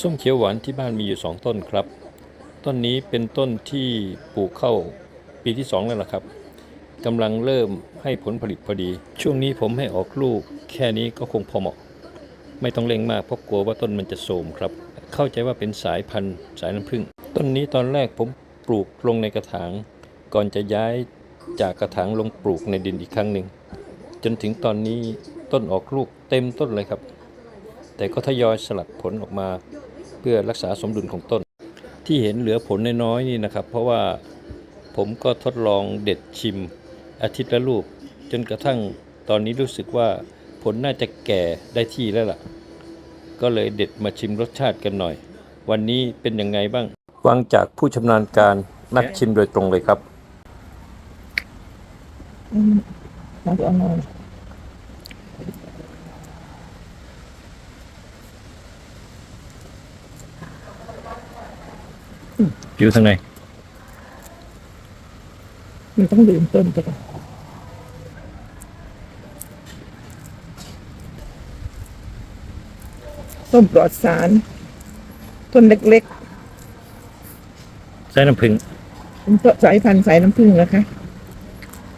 ส้มเขียวหวานที่บ้านมีอยู่สองต้นครับ ต้นนี้เป็นต้นที่ปลูกเข้าปีที่สองแล้วล่ะครับกำลังเริ่มให้ผลผลิตพอดี ช่วงนี้ผมให้ออกลูกแค่นี้ก็คงพอเหมาะ ไม่ต้องเร่งมากเพราะกลัวว่าต้นมันจะโทมครับ เข้าใจว่าเป็นสายพันธุ์สายน้ำผึ้งต้นนี้ตอนแรกผมปลูกลงในกระถาง ก่อนจะย้ายจากกระถางลงปลูกในดินอีกครั้งหนึ่งจนถึงตอนนี้ต้นออกลูกเต็มต้นเลยครับ แต่ก็ทยอยสลัดผลออกมาเพื่อรักษาสมดุลของต้น ที่เห็นเหลือผลน้อยๆนี่นะครับ เพราะว่าผมก็ทดลองเด็ดชิมอาทิตย์ละลูกจนกระทั่งตอนนี้รู้สึกว่าผลน่าจะแก่ได้ที่แล้วล่ะ ก็เลยเด็ดมาชิมรสชาติกันหน่อย วันนี้เป็นยังไงบ้างฟังจากผู้ชำนาญการนักชิมโดยตรงเลยครับน้องจะเอาหน่อยอยู่ทางไหนมันต้องดื่มต้นไปก่อนต้มปลอดสาร ต้นเล็กใส่น้ำผึ้งๆเป็นต้นสายพันธุ์สายน้ำผึ้งนะคะ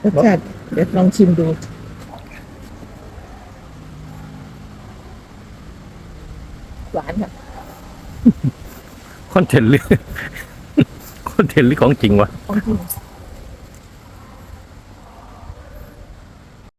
รสชาติเดี๋ยวลองชิมดู หวานค่ะ คอนเทนต์หรือคอนเทนต์หรือของจริงวะ